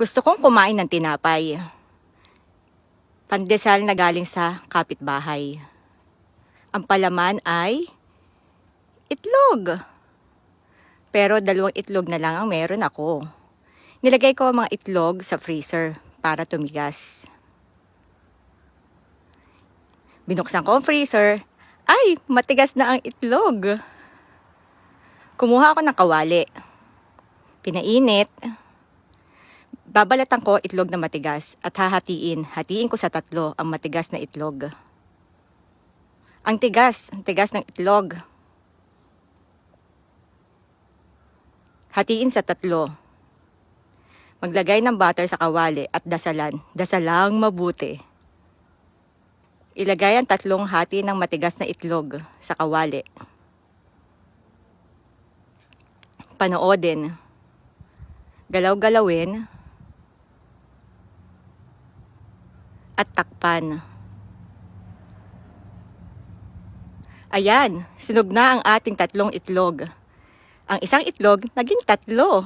Gusto kong kumain ng tinapay. Pandesal na galing sa kapitbahay. Ang palaman ay itlog. Pero dalawang itlog na lang ang meron ako. Nilagay ko ang mga itlog sa freezer para tumigas. Binuksan ko ang freezer. Ay, matigas na ang itlog. Kumuha ako ng kawali. Pinainit. Babalatan ko itlog na matigas at hahatiin. Hatiin ko sa tatlo ang matigas na itlog. Ang tigas, ang tigas ng itlog. Hatiin sa tatlo. Maglagay ng butter sa kawali at dasalan. Dasalang mabuti. Ilagay ang tatlong hati ng matigas na itlog sa kawali. Panoodin. Galaw-galawin. At takpan. Ayan, sunog na ang ating tatlong itlog. Ang isang itlog naging tatlo.